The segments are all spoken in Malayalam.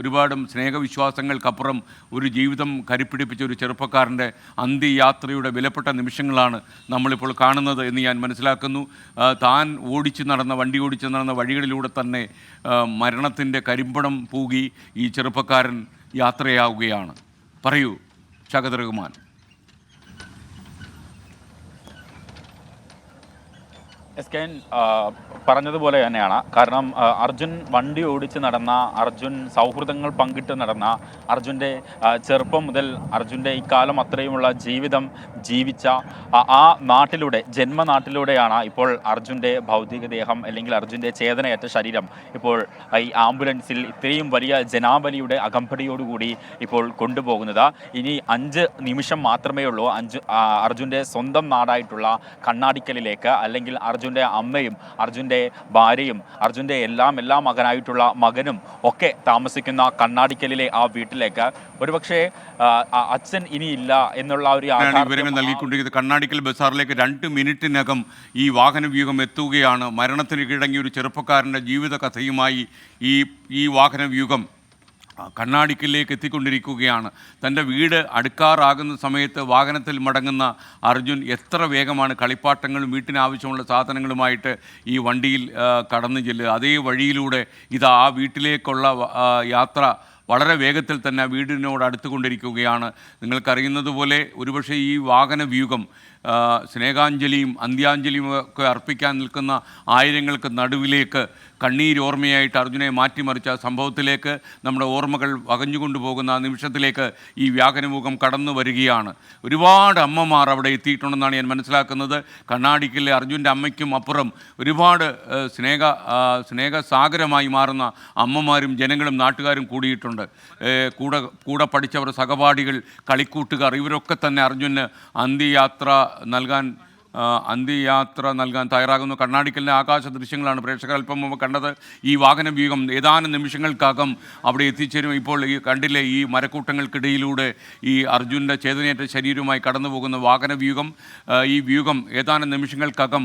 ഒരുപാടും സ്നേഹവിശ്വാസങ്ങൾക്കപ്പുറം ഒരു ജീവിതം കരുപ്പിടിപ്പിച്ച ഒരു ചെറുപ്പക്കാരന്റെ അന്ത്യയാത്രയുടെ വിലപ്പെട്ട നിമിഷങ്ങളാണ് നമ്മളിപ്പോൾ കാണുന്നത് എന്ന് ഞാൻ മനസ്സിലാക്കുന്നു. താൻ ഓടിച്ചു നടന്ന വണ്ടി ഓടിച്ചു നടന്ന വഴികളിലൂടെ തന്നെ മരണത്തിന്റെ കരിമ്പണം പൂകി ഈ ചെറുപ്പക്കാരൻ യാത്രയാവുകയാണ്. പറയൂ ഷഗത് എസ് കെ പറഞ്ഞതുപോലെ തന്നെയാണ്. കാരണം അർജുൻ വണ്ടി ഓടിച്ച് നടന്ന അർജുൻ സൗഹൃദങ്ങൾ പങ്കിട്ട് നടന്ന അർജുന്റെ ചെറുപ്പം മുതൽ അർജുന്റെ ഇക്കാലം അത്രയുമുള്ള ജീവിതം ജീവിച്ച ആ- നാട്ടിലൂടെ ജന്മനാട്ടിലൂടെയാണ് ഇപ്പോൾ അർജുന്റെ ഭൗതികദേഹം അല്ലെങ്കിൽ അർജുന്റെ ചേതനയേറ്റ ശരീരം ഇപ്പോൾ ഈ ആംബുലൻസിൽ ഇത്രയും വലിയ ജനാബലിയുടെ അകമ്പടിയോടുകൂടി ഇപ്പോൾ കൊണ്ടുപോകുന്നത്. ഇനി അഞ്ച് നിമിഷം മാത്രമേ ഉള്ളൂ. അഞ്ച് അർജുന്റെ സ്വന്തം നാടായിട്ടുള്ള കണ്ണാടിക്കലിലേക്ക് അല്ലെങ്കിൽ അർജുന്റെ അമ്മയും അർജുന്റെ ഭാര്യയും അർജുന്റെ എല്ലാം എല്ലാം മകനായിട്ടുള്ള മകനും ഒക്കെ താമസിക്കുന്ന കണ്ണാടിക്കലിലെ ആ വീട്ടിലേക്ക്. ഒരുപക്ഷെ അച്ഛൻ ഇനിയില്ല എന്നുള്ള ഒരു വിവരങ്ങൾ നൽകിക്കൊണ്ടിരിക്കുന്നത് കണ്ണാടിക്കൽ ബസാറിലേക്ക് രണ്ട് മിനിറ്റിനകം ഈ വാഹന വ്യൂഹം എത്തുകയാണ്. മരണത്തിന് കീഴടങ്ങിയ ഒരു ചെറുപ്പക്കാരന്റെ ജീവിത കഥയുമായി ഈ ഈ വാഹന കണ്ണാടിക്കലിലേക്ക് എത്തിക്കൊണ്ടിരിക്കുകയാണ് തന്റെ വീട് അടുക്കാറാകുന്ന സമയത്ത് വാഹനത്തിൽ മടങ്ങുന്ന അർജുൻ എത്ര വേഗമാണ് കളിപ്പാട്ടങ്ങളും വീട്ടിനാവശ്യമുള്ള സാധനങ്ങളുമായിട്ട് ഈ വണ്ടിയിൽ കടന്നു ചെല്ലുക. അതേ വഴിയിലൂടെ ഇത് ആ വീട്ടിലേക്കുള്ള യാത്ര വളരെ വേഗത്തിൽ തന്നെ വീടിനോട് അടുത്തുകൊണ്ടിരിക്കുകയാണ്. നിങ്ങൾക്കറിയുന്നത് പോലെ ഒരുപക്ഷെ ഈ വാഹന വ്യൂഹം സ്നേഹാഞ്ജലിയും അന്ത്യാഞ്ജലിയും ഒക്കെ അർപ്പിക്കാൻ നിൽക്കുന്ന ആയിരങ്ങൾക്ക് നടുവിലേക്ക് കണ്ണീരോർമ്മയായിട്ട് അർജുനെ മാറ്റിമറിച്ച സംഭവത്തിലേക്ക് നമ്മുടെ ഓർമ്മകൾ വകഞ്ഞുകൊണ്ടു പോകുന്ന നിമിഷത്തിലേക്ക് ഈ വ്യാഖനമുഖം കടന്നു വരികയാണ്. ഒരുപാട് അമ്മമാർ അവിടെ എത്തിയിട്ടുണ്ടെന്നാണ് ഞാൻ മനസ്സിലാക്കുന്നത്. കണ്ണാടിക്കിലെ അർജുന്റെ അമ്മയ്ക്കും അപ്പുറം ഒരുപാട് സ്നേഹ സ്നേഹസാഗരമായി മാറുന്ന അമ്മമാരും ജനങ്ങളും നാട്ടുകാരും കൂടിയിട്ടുണ്ട്. കൂടെ കൂടെ പഠിച്ചവർ സഹപാഠികൾ കളിക്കൂട്ടുകാർ ഇവരൊക്കെ തന്നെ അർജുന് അന്ത്യയാത്ര നൽകാൻ അന്ത്യയാത്ര നൽകാൻ തയ്യാറാകുന്നു. കണ്ണാടിക്കലിന്റെ ആകാശ ദൃശ്യങ്ങളാണ് പ്രേക്ഷകർ അല്പം മുമ്പ് കണ്ടത്. ഈ വാഹന വ്യൂഹം ഏതാനും നിമിഷങ്ങൾക്കകം അവിടെ എത്തിച്ചേരും. ഇപ്പോൾ ഈ കണ്ടില്ലേ ഈ മരക്കൂട്ടങ്ങൾക്കിടയിലൂടെ ഈ അർജുന്റെ ചേതനയേറ്റ ശരീരവുമായി കടന്നു പോകുന്ന വാഹന വ്യൂഹം. ഈ വ്യൂഹം ഏതാനും നിമിഷങ്ങൾക്കകം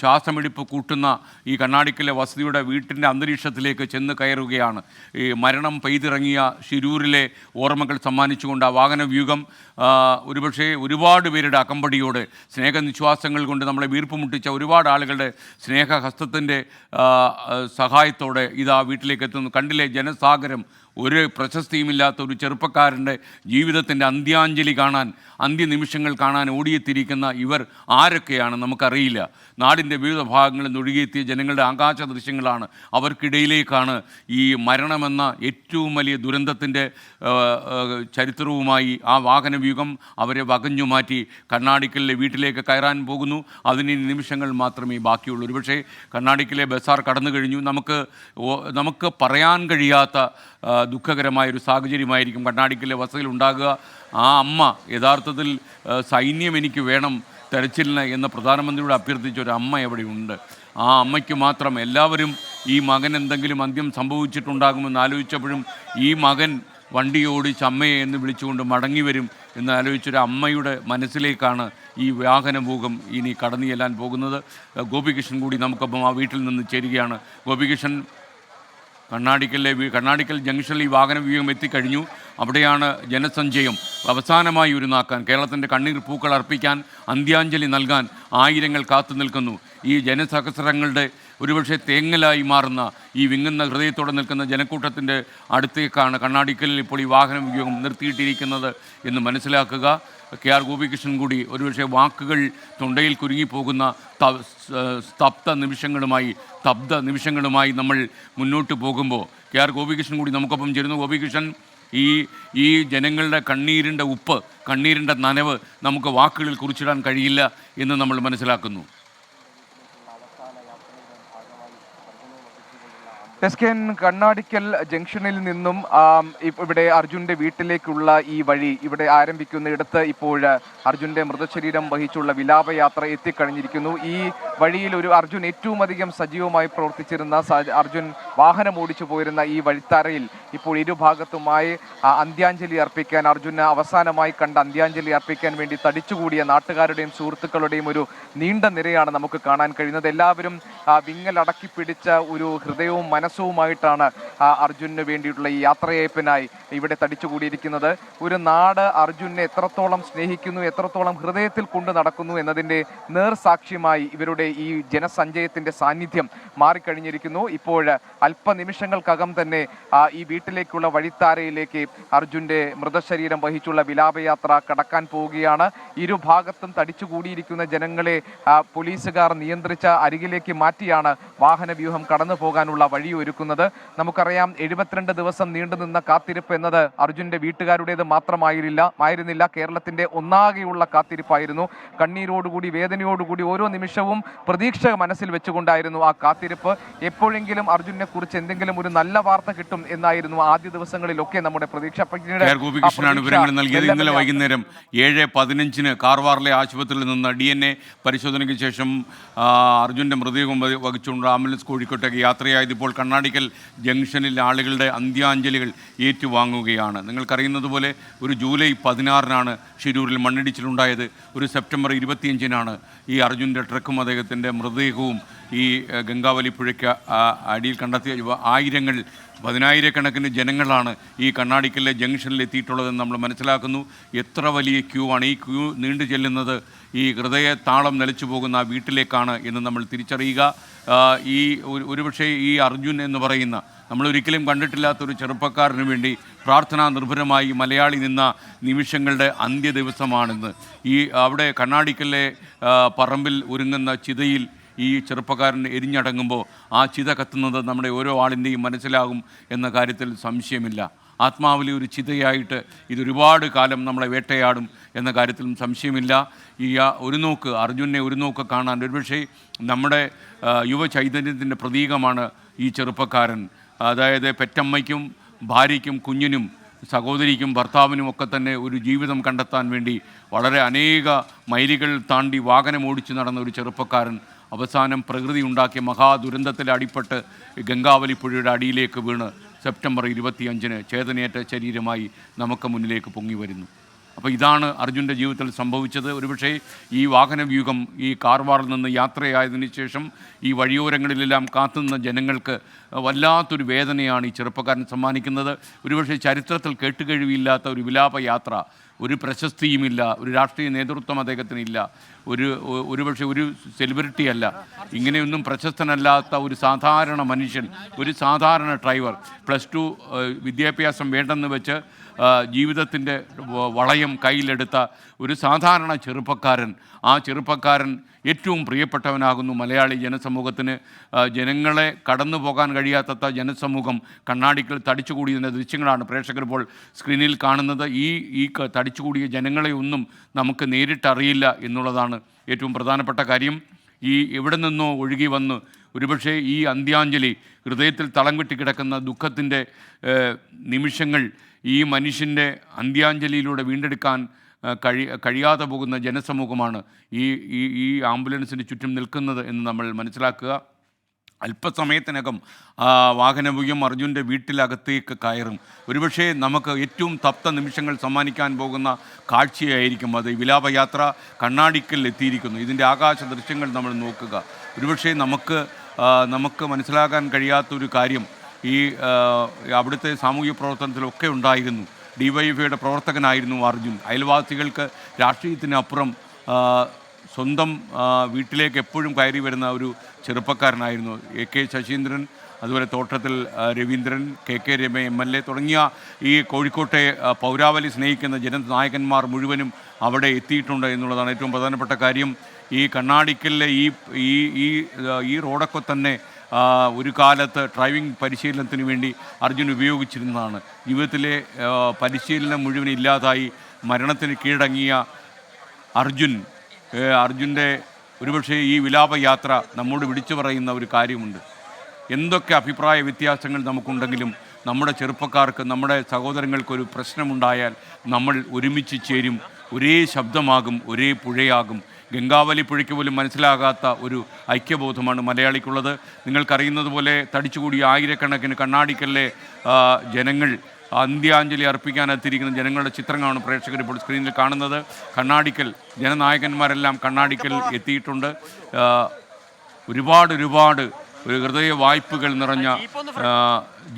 ശ്വാസമെടുപ്പ് കൂട്ടുന്ന ഈ കണ്ണാടിക്കലെ വസതിയുടെ വീട്ടിന്റെ അന്തരീക്ഷത്തിലേക്ക് ചെന്ന് കയറുകയാണ്. ഈ മരണം പെയ്തിറങ്ങിയ ശിരൂരിലെ ഓർമ്മകൾ സമ്മാനിച്ചുകൊണ്ട് ആ വാഹന വ്യൂഹം ഒരുപക്ഷേ ഒരുപാട് പേരുടെ അകമ്പടിയോടെ സ്നേഹനിശ്വാസങ്ങൾ കൊണ്ട് നമ്മളെ വീർപ്പ് മുട്ടിച്ച ഒരുപാട് ആളുകളുടെ സ്നേഹഹസ്തത്തിന്റെ സഹായത്തോടെ ഇതാ വീട്ടിലേക്ക് എത്തുന്നു. കണ്ടില്ലേ ജനസാഗരം ഒരു പ്രശസ്തിയുമില്ലാത്ത ഒരു ചെറുപ്പക്കാരന്റെ ജീവിതത്തിന്റെ അന്ത്യാഞ്ജലി കാണാൻ അന്ത്യനിമിഷങ്ങൾ കാണാൻ ഓടിയെത്തിയിരിക്കുന്ന ഇവർ ആരൊക്കെയാണ് നമുക്കറിയില്ല. നാടിന്റെ വിവിധ ഭാഗങ്ങളിൽ നിന്ന് ഒഴുകിയെത്തിയ ജനങ്ങളുടെ ആകാശ ദൃശ്യങ്ങളാണ് അവർക്കിടയിലേക്കാണ് ഈ മരണമെന്ന ഏറ്റവും വലിയ ദുരന്തത്തിന്റെ ചരിത്രവുമായി ആ വാഹനവ്യൂഹം അവരെ വകഞ്ഞു മാറ്റി കണ്ണാടിക്കലിലെ വീട്ടിലേക്ക് കയറാൻ പോകുന്നു. അതിന് നിമിഷങ്ങൾ മാത്രമേ ബാക്കിയുള്ളൂ. ഒരുപക്ഷേ കണ്ണാടിക്കലെ ബസാർ കടന്നു കഴിഞ്ഞു നമുക്ക് നമുക്ക് പറയാൻ കഴിയാത്ത ആ, ദുഃഖകരമായ ഒരു സാഹചര്യമായിരിക്കും കണ്ണാടിക്കലെ വസതിയിൽ ഉണ്ടാകുക. ആ അമ്മ യഥാർത്ഥത്തിൽ സൈന്യം എനിക്ക് വേണം തെരച്ചിലിന് എന്ന് പ്രധാനമന്ത്രിയോട് അഭ്യർത്ഥിച്ച ഒരു അമ്മ എവിടെയുണ്ട്? ആ അമ്മയ്ക്ക് മാത്രം എല്ലാവരും ഈ മകൻ എന്തെങ്കിലും അന്ത്യം സംഭവിച്ചിട്ടുണ്ടാകുമെന്ന് ആലോചിച്ചപ്പോഴും ഈ മകൻ വണ്ടി ഓടിച്ച് അമ്മയെ എന്ന് വിളിച്ചുകൊണ്ട് മടങ്ങി വരും എന്ന് ആലോചിച്ചൊരു അമ്മയുടെ മനസ്സിലേക്കാണ് ഈ വാഹനഭൂകം ഇനി കടന്നു ചെല്ലാൻ പോകുന്നത്. ഗോപികൃഷ്ണൻ കൂടി നമുക്കൊപ്പം ആ വീട്ടിൽ നിന്ന് ചേരുകയാണ്. ഗോപികൃഷ്ണൻ കണ്ണാടിക്കലിലെ കണ്ണാടിക്കൽ ജംഗ്ഷനിൽ ഈ വാഹന വ്യൂഹം എത്തിക്കഴിഞ്ഞു. അവിടെയാണ് ജനസഞ്ചയം അവസാനമായി ഒരു നാക്കാൻ കേരളത്തിന്റെ കണ്ണീർ പൂക്കൾ അർപ്പിക്കാൻ അന്ത്യാഞ്ജലി നൽകാൻ ആയിരങ്ങൾ കാത്തു നിൽക്കുന്നു. ഈ ജനസഹസ്രങ്ങളുടെ ഒരുപക്ഷെ തേങ്ങലായി മാറുന്ന ഈ വിങ്ങുന്ന ഹൃദയത്തോടെ നിൽക്കുന്ന ജനക്കൂട്ടത്തിന്റെ അടുത്തേക്കാണ് കണ്ണാടിക്കലിൽ ഇപ്പോൾ ഈ വാഹന ഉപയോഗം നിർത്തിയിട്ടിരിക്കുന്നത് എന്ന് മനസ്സിലാക്കുക. കെ ആർ ഗോപികൃഷ്ണൻ കൂടി ഒരുപക്ഷെ വാക്കുകൾ തൊണ്ടയിൽ കുരുങ്ങിപ്പോകുന്ന തപ്ത നിമിഷങ്ങളുമായി സ്തബ്ധ നിമിഷങ്ങളുമായി നമ്മൾ മുന്നോട്ട് പോകുമ്പോൾ കെ ആർ ഗോപികൃഷ്ണൻ കൂടി നമുക്കൊപ്പം ചേരുന്നു. ഗോപികൃഷ്ണൻ ഈ ഈ ജനങ്ങളുടെ കണ്ണീരിന്റെ ഉപ്പ് കണ്ണീരിന്റെ നനവ് നമുക്ക് വാക്കുകളിൽ കുറിച്ചിടാൻ കഴിയില്ല എന്ന് നമ്മൾ മനസ്സിലാക്കുന്നു. എസ് കെ എൻ കണ്ണാടിക്കൽ ജംഗ്ഷനിൽ നിന്നും ഇവിടെ അർജുന്റെ വീട്ടിലേക്കുള്ള ഈ വഴി ഇവിടെ ആരംഭിക്കുന്ന ഇടത്ത് ഇപ്പോൾ അർജുന്റെ മൃതശരീരം വഹിച്ചുള്ള വിലാപയാത്ര എത്തിക്കഴിഞ്ഞിരിക്കുന്നു. ഈ വഴിയിൽ ഒരു അർജുൻ ഏറ്റവും അധികം സജീവമായി പ്രവർത്തിച്ചിരുന്ന അർജുൻ വാഹനം ഓടിച്ചു പോയിരുന്ന ഈ വഴിത്താരയിൽ ഇപ്പോൾ ഇരുഭാഗത്തുമായി അന്ത്യാഞ്ജലി അർപ്പിക്കാൻ അർജുന് അവസാനമായി കണ്ട അന്ത്യാഞ്ജലി അർപ്പിക്കാൻ വേണ്ടി തടിച്ചുകൂടിയ നാട്ടുകാരുടെയും സുഹൃത്തുക്കളുടെയും ഒരു നീണ്ട നിരയാണ് നമുക്ക് കാണാൻ കഴിയുന്നത്. എല്ലാവരും വിങ്ങലടക്കി പിടിച്ച ഒരു ഹൃദയവും മനസ്സുമായിട്ടാണ് അർജുനന് വേണ്ടിയിട്ടുള്ള ഈ യാത്രയേപ്പനായി ഇവിടെ തടിച്ചുകൂടിയിരിക്കുന്നത്. ഒരു നാട് അർജുനെ എത്രത്തോളം സ്നേഹിക്കുന്നു എത്രത്തോളം ഹൃദയത്തിൽ കൊണ്ടു നടക്കുന്നു എന്നതിന്റെ നേർസാക്ഷ്യമായി ഇവരുടെ ഈ ജനസഞ്ചയത്തിന്റെ സാന്നിധ്യം മാറിക്കഴിഞ്ഞിരിക്കുന്നു. ഇപ്പോൾ അല്പനിമിഷങ്ങൾക്കകം തന്നെ ഈ വീട്ടിലേക്കുള്ള വഴിത്താരയിലേക്ക് അർജുന്റെ മൃതശരീരം വഹിച്ചുള്ള വിലാപയാത്ര കടക്കാൻ പോവുകയാണ്. ഇരുഭാഗത്തും തടിച്ചുകൂടിയിരിക്കുന്ന ജനങ്ങളെ പോലീസുകാർ നിയന്ത്രിച്ച അരികിലേക്ക് മാറ്റിയാണ് വാഹന വ്യൂഹം കടന്നു പോകാനുള്ള വഴി ഒരുക്കുന്നത് നമുക്കറിയാം എഴുപത്തിരണ്ട് ദിവസം നീണ്ടുനിന്ന കാത്തിരിപ്പ് എന്നത് അർജുന്റെ വീട്ടുകാരുടേത് മാത്രമായിരുന്നില്ല ആയിരുന്നില്ല. കേരളത്തിന്റെ ഒന്നാകെയുള്ള കാത്തിരിപ്പായിരുന്നു. കണ്ണീരോടുകൂടി വേദനയോടുകൂടി ഓരോ നിമിഷവും പ്രതീക്ഷ മനസ്സിൽ വെച്ചുകൊണ്ടായിരുന്നു ആ കാത്തിരിപ്പ്. എപ്പോഴെങ്കിലും അർജുനെ കുറിച്ച് എന്തെങ്കിലും ഒരു നല്ല വാർത്ത കിട്ടും എന്നായിരുന്നു ആദ്യ ദിവസങ്ങളിലൊക്കെ നമ്മുടെ പ്രതീക്ഷ. ഗോപികൃഷ്ണനാണ് വിവരങ്ങൾ നൽകിയത്. ഇന്നലെ വൈകുന്നേരം ഏഴ് പതിനഞ്ചിന് കാർവാറിലെ ആശുപത്രിയിൽ നിന്ന് ഡി എൻ എ പരിശോധനയ്ക്ക് ശേഷം അർജുന്റെ മൃതദേഹം വഹി- വഹിച്ചുകൊണ്ട് ആംബുലൻസ് കോഴിക്കോട്ടേക്ക് യാത്രയായത് ഇപ്പോൾ കണ്ണാടിക്കൽ ജംഗ്ഷനിൽ ആളുകളുടെ അന്ത്യാഞ്ജലികൾ ഏറ്റുവാങ്ങുകയാണ്. നിങ്ങൾക്കറിയുന്നത് പോലെ ഒരു ജൂലൈ പതിനാറിനാണ് ഷിരൂരിൽ മണ്ണിടിച്ചിലുണ്ടായത്. ഒരു സെപ്റ്റംബർ ഇരുപത്തിയഞ്ചിനാണ് ഈ അർജുന്റെ ട്രക്കും അദ്ദേഹത്തിന്റെ മൃതദേഹവും ഈ ഗംഗാവലി പുഴയ്ക്ക് അടിയിൽ കണ്ടെത്തിയ ആയിരങ്ങൾ പതിനായിരക്കണക്കിന് ജനങ്ങളാണ് ഈ കണ്ണാടിക്കലിലെ ജംഗ്ഷനിൽ എത്തിയിട്ടുള്ളതെന്ന് നമ്മൾ മനസ്സിലാക്കുന്നു. എത്ര വലിയ ക്യൂ ആണ് ഈ ക്യൂ നീണ്ടു ചെല്ലുന്നത് ഈ ഹൃദയ താളം നിലച്ചു പോകുന്ന ആ വീട്ടിലേക്കാണ് എന്ന് നമ്മൾ തിരിച്ചറിയുക. ഈ ഒരു- ഒരുപക്ഷേ ഈ അർജുൻ എന്ന് പറയുന്ന നമ്മൾ ഒരിക്കലും കണ്ടിട്ടില്ലാത്ത ഒരു ചെറുപ്പക്കാരന് വേണ്ടി പ്രാർത്ഥനാ നിർഭരമായി മലയാളി നിന്ന നിമിഷങ്ങളുടെ അന്ത്യ ദിവസമാണിന്ന് ഈ അവിടെ കണ്ണാടിക്കലിലെ പറമ്പിൽ ഒരുങ്ങുന്ന ചിതയിൽ ഈ ചെറുപ്പക്കാരൻ എരിഞ്ഞടങ്ങുമ്പോൾ ആ ചിത കത്തുന്നത് നമ്മുടെ ഓരോ ആളിന്റെയും മനസ്സിലാകും എന്ന കാര്യത്തിൽ സംശയമില്ല. ആത്മാവിലെ ഒരു ചിതയായിട്ട് ഇതൊരുപാട് കാലം നമ്മളെ വേട്ടയാടും എന്ന കാര്യത്തിലും സംശയമില്ല. ഈ ഒരു നോക്ക് അർജുനെ ഒരു നോക്ക് കാണാൻ ഒരുപക്ഷെ നമ്മുടെ യുവ ചൈതന്യത്തിന്റെ പ്രതീകമാണ് ഈ ചെറുപ്പക്കാരൻ. അതായത് പെറ്റമ്മയ്ക്കും ഭാര്യയ്ക്കും കുഞ്ഞിനും സഹോദരിക്കും ഭർത്താവിനും ഒക്കെ തന്നെ ഒരു ജീവിതം കണ്ടെത്താൻ വേണ്ടി വളരെ അനേക മൈലുകൾ താണ്ടി വാഹനം ഓടിച്ചു നടന്ന ഒരു ചെറുപ്പക്കാരൻ അവസാനം പ്രകൃതി ഉണ്ടാക്കിയ മഹാദുരന്തത്തിൽ അടിപ്പെട്ട് ഗംഗാവലിപ്പുഴയുടെ അടിയിലേക്ക് വീണ്. സെപ്റ്റംബർ ഇരുപത്തിയഞ്ചിന് ചേതനയേറ്റ ശരീരമായി നമുക്ക് മുന്നിലേക്ക് പൊങ്ങി വരുന്നു. അപ്പോൾ ഇതാണ് അർജുന്റെ ജീവിതത്തിൽ സംഭവിച്ചത്. ഒരുപക്ഷേ ഈ വാഹനവ്യൂഹം ഈ കാർവാറിൽ നിന്ന് യാത്രയായതിനു ശേഷം ഈ വഴിയോരങ്ങളിലെല്ലാം കാത്തുനിന്ന ജനങ്ങൾക്ക് വല്ലാത്തൊരു വേദനയാണ് ഈ ചെറുപ്പക്കാരൻ സമ്മാനിക്കുന്നത്. ഒരുപക്ഷെ ചരിത്രത്തിൽ കേട്ടുകഴിവില്ലാത്ത ഒരു വിലാപയാത്ര ഒരു പ്രശസ്തിയുമില്ല ഒരു രാഷ്ട്രീയ നേതൃത്വം അദ്ദേഹത്തിനില്ല ഒരു ഒരുപക്ഷെ ഒരു സെലിബ്രിറ്റി അല്ല ഇങ്ങനെയൊന്നും പ്രശസ്തനല്ലാത്ത ഒരു സാധാരണ മനുഷ്യൻ ഒരു സാധാരണ ഡ്രൈവർ പ്ലസ് ടു വിദ്യാഭ്യാസം വേണ്ടെന്ന് വെച്ച് ജീവിതത്തിന്റെ വളയം കയ്യിലെടുത്ത ഒരു സാധാരണ ചെറുപ്പക്കാരൻ ആ ചെറുപ്പക്കാരൻ ഏറ്റവും പ്രിയപ്പെട്ടവനാകുന്നു മലയാളി ജനസമൂഹത്തിന്. ജനങ്ങളെ കടന്നു പോകാൻ കഴിയാത്ത ജനസമൂഹം കണ്ണാടിക്കൽ തടിച്ചുകൂടിയതിന്റെ ദൃശ്യങ്ങളാണ് പ്രേക്ഷകർ ഇപ്പോൾ സ്ക്രീനിൽ കാണുന്നത്. ഈ ഈ തടിച്ചുകൂടിയ ജനങ്ങളെ ഒന്നും നമുക്ക് നേരിട്ടറിയില്ല എന്നുള്ളതാണ് ഏറ്റവും പ്രധാനപ്പെട്ട കാര്യം. ഈ എവിടെ നിന്നോ ഒഴുകി വന്ന് ഒരുപക്ഷെ ഈ അന്ത്യാഞ്ജലി ഹൃദയത്തിൽ തളം കെട്ടി കിടക്കുന്ന ദുഃഖത്തിന്റെ നിമിഷങ്ങൾ ഈ മനുഷ്യന്റെ അന്ത്യാഞ്ജലിയിലൂടെ വീണ്ടെടുക്കാൻ കഴി കഴിയാതെ പോകുന്ന ജനസമൂഹമാണ് ഈ ഈ ഈ ആംബുലൻസിന് ചുറ്റും നിൽക്കുന്നത് എന്ന് നമ്മൾ മനസ്സിലാക്കുക. അല്പസമയത്തിനകം ആ, വാഹനവ്യൂഹം അർജുന്റെ വീട്ടിലകത്തേക്ക് കയറും. ഒരുപക്ഷേ നമുക്ക് ഏറ്റവും തപ്ത നിമിഷങ്ങൾ സമ്മാനിക്കാൻ പോകുന്ന കാഴ്ചയായിരിക്കും അത്. വിലാപയാത്ര കണ്ണാടിക്കൽ എത്തിയിരിക്കുന്നു. ഇതിന്റെ ആകാശ ദൃശ്യങ്ങൾ നമ്മൾ നോക്കുക. ഒരുപക്ഷേ നമുക്ക് നമുക്ക് മനസ്സിലാക്കാൻ കഴിയാത്തൊരു കാര്യം ഈ അവിടുത്തെ സാമൂഹ്യ പ്രവർത്തനത്തിലൊക്കെ ഉണ്ടായിരുന്നു. ഡിവൈഎഫ്ഐയുടെ പ്രവർത്തകനായിരുന്നു അർജുൻ. അയൽവാസികൾക്ക് രാഷ്ട്രീയത്തിനപ്പുറം സ്വന്തം വീട്ടിലേക്ക് എപ്പോഴും കയറി വരുന്ന ഒരു ചെറുപ്പക്കാരനായിരുന്നു. എ കെ ശശീന്ദ്രൻ അതുപോലെ Thottathil Raveendran K K Rama M L A തുടങ്ങിയ ഈ കോഴിക്കോട്ടെ പൗരാവലി സ്നേഹിക്കുന്ന ജനനായകന്മാർ മുഴുവനും അവിടെ എത്തിയിട്ടുണ്ട് എന്നുള്ളതാണ് ഏറ്റവും പ്രധാനപ്പെട്ട കാര്യം. ഈ കണ്ണാടിക്കലിലെ ഈ ഈ ഈ ഈ റോഡൊക്കെ തന്നെ ഒരു കാലത്ത് ഡ്രൈവിംഗ് പരിശീലനത്തിന് വേണ്ടി അർജുൻ ഉപയോഗിച്ചിരുന്നതാണ്. ജീവിതത്തിലെ പരിശീലനം മുഴുവൻ ഇല്ലാതായി മരണത്തിന് കീഴടങ്ങിയ അർജുൻ അർജുന്റെ ഒരുപക്ഷെ ഈ വിലാപയാത്ര നമ്മോട് വിളിച്ചു പറയുന്ന ഒരു കാര്യമുണ്ട്. എന്തൊക്കെ അഭിപ്രായ വ്യത്യാസങ്ങൾ നമുക്കുണ്ടെങ്കിലും നമ്മുടെ ചെറുപ്പക്കാർക്ക് നമ്മുടെ സഹോദരങ്ങൾക്കൊരു പ്രശ്നമുണ്ടായാൽ നമ്മൾ ഒരുമിച്ച് ചേരും. ഒരേ ശബ്ദമാകും ഒരേ പുഴയാകും. ഗംഗാവലി പുഴയ്ക്ക് പോലും മനസ്സിലാകാത്ത ഒരു ഐക്യബോധമാണ് മലയാളിക്കുള്ളത്. നിങ്ങൾക്കറിയുന്നത് പോലെ തടിച്ചുകൂടി ആയിരക്കണക്കിന് കണ്ണാടിക്കല്ലെ ജനങ്ങൾ അന്ത്യാഞ്ജലി അർപ്പിക്കാനെത്തിയിരിക്കുന്ന ജനങ്ങളുടെ ചിത്രങ്ങളാണ് പ്രേക്ഷകർ ഇപ്പോൾ സ്ക്രീനിൽ കാണുന്നത്. കണ്ണാടിക്കൽ ജനനായകന്മാരെല്ലാം കണ്ണാടിക്കൽ എത്തിയിട്ടുണ്ട്. ഒരുപാട് ഒരുപാട് ഒരു ഹൃദയ വായ്പകൾ നിറഞ്ഞ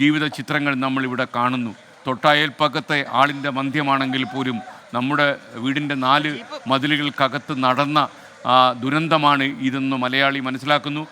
ജീവിത ചിത്രങ്ങൾ നമ്മളിവിടെ കാണുന്നു. തൊട്ടയൽപ്പക്കത്തെ ആളിന്റെ മന്ധ്യമാണെങ്കിൽ പോലും നമ്മുടെ വീടിന്റെ നാല് മതിലുകൾക്കകത്ത് നടന്ന ദുരന്തമാണ് ഇതെന്ന് മലയാളി മനസ്സിലാക്കുന്നു.